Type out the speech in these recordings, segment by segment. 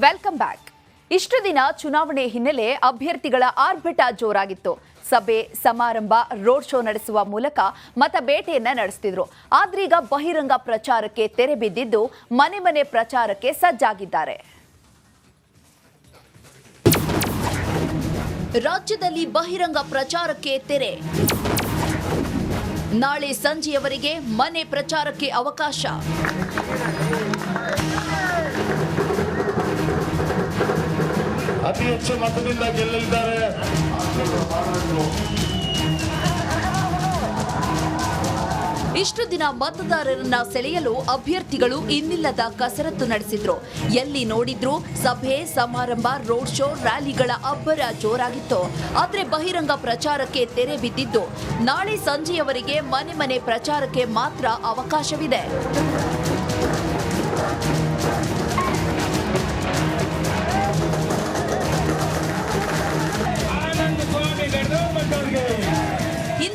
Welcome back. ಇಷ್ಟು ದಿನ ಚುನಾವಣೆ ಹಿನ್ನೆಲೆ ಅಭ್ಯರ್ಥಿಗಳ ಆರ್ಭಟ ಜೋರಾಗಿತ್ತು. ಸಭೆ, ಸಮಾರಂಭ, ರೋಡ್ ಶೋ ನಡೆಸುವ ಮೂಲಕ ಮತಬೇಟೆಯನ್ನ ನಡೆಸ್ತಿದ್ರು. ಆದ್ರೀಗ ಬಹಿರಂಗ ಪ್ರಚಾರಕ್ಕೆ ತೆರೆ ಬಿದ್ದಿದ್ದು ಮನೆ ಮನೆ ಪ್ರಚಾರಕ್ಕೆ ಸಜ್ಜಾಗಿದ್ದಾರೆ. ರಾಜ್ಯದಲ್ಲಿ ಬಹಿರಂಗ ಪ್ರಚಾರಕ್ಕೆ ತೆರೆ. ನಾಳೆ ಸಂಜೆಯವರೆಗೆ ಮನೆ ಪ್ರಚಾರಕ್ಕೆ ಅವಕಾಶ. ಅತಿ ಹೆಚ್ಚು ಮತದಿಂದ ಗೆಲ್ಲಲಿದ್ದಾರೆ ಇಷ್ಟು ದಿನ ಮತದಾರರನ್ನ ಸೆಳೆಯಲು ಅಭ್ಯರ್ಥಿಗಳು ಇನ್ನಿಲ್ಲದ ಕಸರತ್ತು ನಡೆಸಿದ್ರು. ಎಲ್ಲಿ ನೋಡಿದ್ರು ಸಭೆ, ಸಮಾರಂಭ, ರೋಡ್ ಶೋ, ರ್ಯಾಲಿಗಳ ಅಬ್ಬರ ಜೋರಾಗಿತ್ತು. ಆದ್ರೆ ಬಹಿರಂಗ ಪ್ರಚಾರಕ್ಕೆ ತೆರೆ ಬಿದ್ದಿದ್ದು. ನಾಳೆ ಸಂಜೆಯವರೆಗೆ ಮನೆ ಮನೆ ಪ್ರಚಾರಕ್ಕೆ ಮಾತ್ರ ಅವಕಾಶವಿದೆ.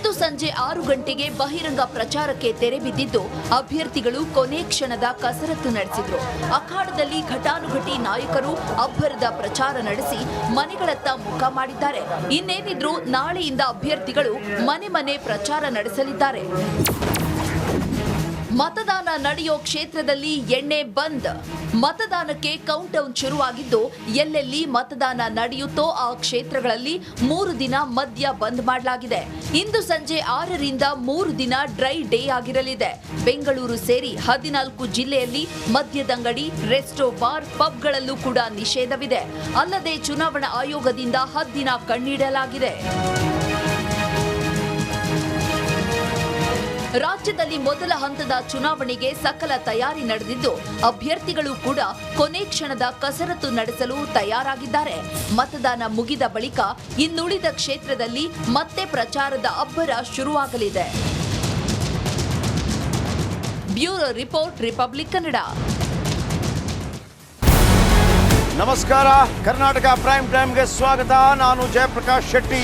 ಇಂದು ಸಂಜೆ ಆರು ಗಂಟೆಗೆ ಬಹಿರಂಗ ಪ್ರಚಾರಕ್ಕೆ ತೆರೆ ಬಿದ್ದಿದ್ದು, ಅಭ್ಯರ್ಥಿಗಳು ಕೊನೆ ಕ್ಷಣದ ಕಸರತ್ತು ನಡೆಸಿದ್ರು. ಅಖಾಡದಲ್ಲಿ ಘಟಾನುಘಟಿ ನಾಯಕರು ಅಬ್ಬರದ ಪ್ರಚಾರ ನಡೆಸಿ ಮನೆಗಳತ್ತ ಮುಖ ಮಾಡಿದ್ದಾರೆ. ಇನ್ನೇನಿದ್ರು ನಾಳೆಯಿಂದ ಅಭ್ಯರ್ಥಿಗಳು ಮನೆ ಮನೆ ಪ್ರಚಾರ ನಡೆಸಲಿದ್ದಾರೆ. ಮತದಾನ ನಡೆಯೋ ಕ್ಷೇತ್ರದಲ್ಲಿ ಎಣ್ಣೆ ಬಂದ್. ಮತದಾನಕ್ಕೆ ಕೌಂಟ್ ಡೌನ್ ಶುರುವಾಗಿದ್ದು, ಎಲ್ಲೆಲ್ಲಿ ಮತದಾನ ನಡೆಯುತ್ತೋ ಆ ಕ್ಷೇತ್ರಗಳಲ್ಲಿ ಮೂರು ದಿನ ಮದ್ಯ ಬಂದ್ ಮಾಡಲಾಗಿದೆ. ಇಂದು ಸಂಜೆ ಆರರಿಂದ ಮೂರು ದಿನ ಡ್ರೈ ಡೇ ಆಗಿರಲಿದೆ. ಬೆಂಗಳೂರು ಸೇರಿ ಹದಿನಾಲ್ಕು ಜಿಲ್ಲೆಯಲ್ಲಿ ಮದ್ಯದಂಗಡಿ ರೆಸ್ಟೋ ಬಾರ್, ಪಬ್ಗಳಲ್ಲೂ ಕೂಡ ನಿಷೇಧವಿದೆ. ಅಲ್ಲದೆ ಚುನಾವಣಾ ಆಯೋಗದಿಂದ ಹದ್ದಿನ ಕಣ್ಣಿಡಲಾಗಿದೆ. ರಾಜ್ಯದಲ್ಲಿ ಮೊದಲ ಹಂತದ ಚುನಾವಣೆಗೆ ಸಕಲ ತಯಾರಿ ನಡೆದಿದ್ದು, ಅಭ್ಯರ್ಥಿಗಳು ಕೂಡ ಕೊನೆ ಕ್ಷಣದ ಕಸರತ್ತು ನಡೆಸಲು ತಯಾರಾಗಿದ್ದಾರೆ. ಮತದಾನ ಮುಗಿದ ಬಳಿಕ ಇನ್ನುಳಿದ ಕ್ಷೇತ್ರದಲ್ಲಿ ಮತ್ತೆ ಪ್ರಚಾರದ ಅಬ್ಬರ ಶುರುವಾಗಲಿದೆ. Bureau report, republic Kannada. ನಮಸ್ಕಾರ. ಕರ್ನಾಟಕ ಪ್ರೈಮ್ ಟೈಮ್ಗೆ ಸ್ವಾಗತ. ನಾನು ಜಯಪ್ರಕಾಶ್ ಶೆಟ್ಟಿ.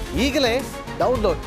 ಈಗಲೇ ಡೌನ್ಲೋಡ್